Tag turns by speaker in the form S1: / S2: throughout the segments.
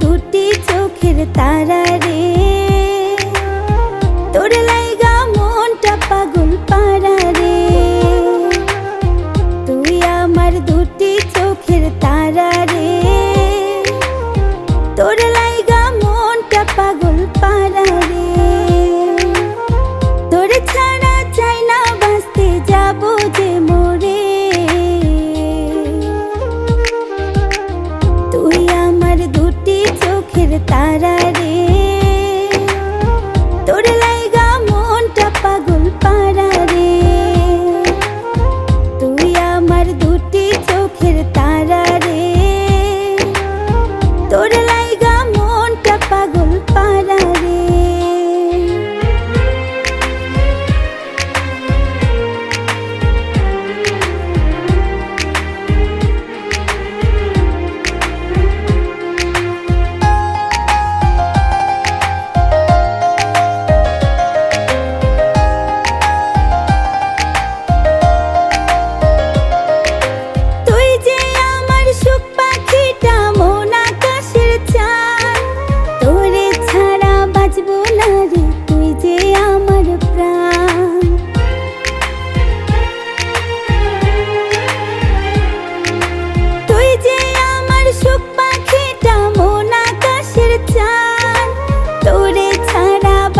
S1: দুটি চোখের তারা রে। তোর লাইগা মনটা পাগল পারা রে। তুই আমার দুটি চোখের তারা রে। তোর লাইগা মনটা পাগল পারা তারার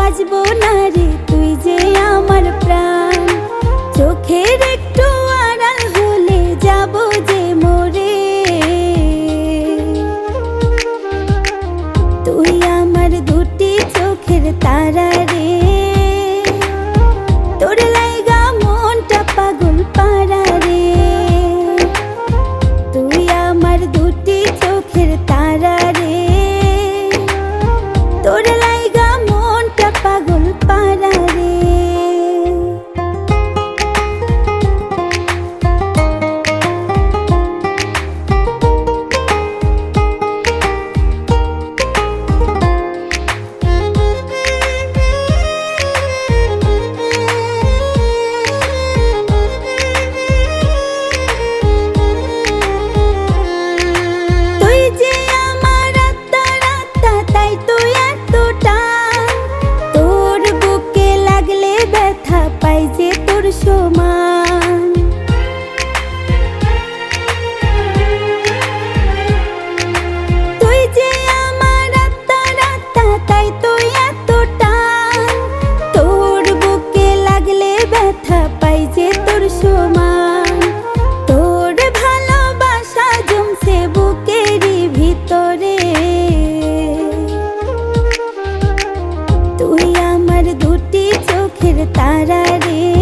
S1: বাজবো না রে তুই যে আমার প্রাণ। চোখের একটু আড়াল হলে যাব যে মোরে তুই আমার দুটি চোখের তারা রে। সমান। তোর বুকে লাগলে ব্যথা পাই যে তোর সমান। তোর ভালোবাসা জমছে বুকেরই ভিতরে। তুই আমার দুটি চোখের তারা রে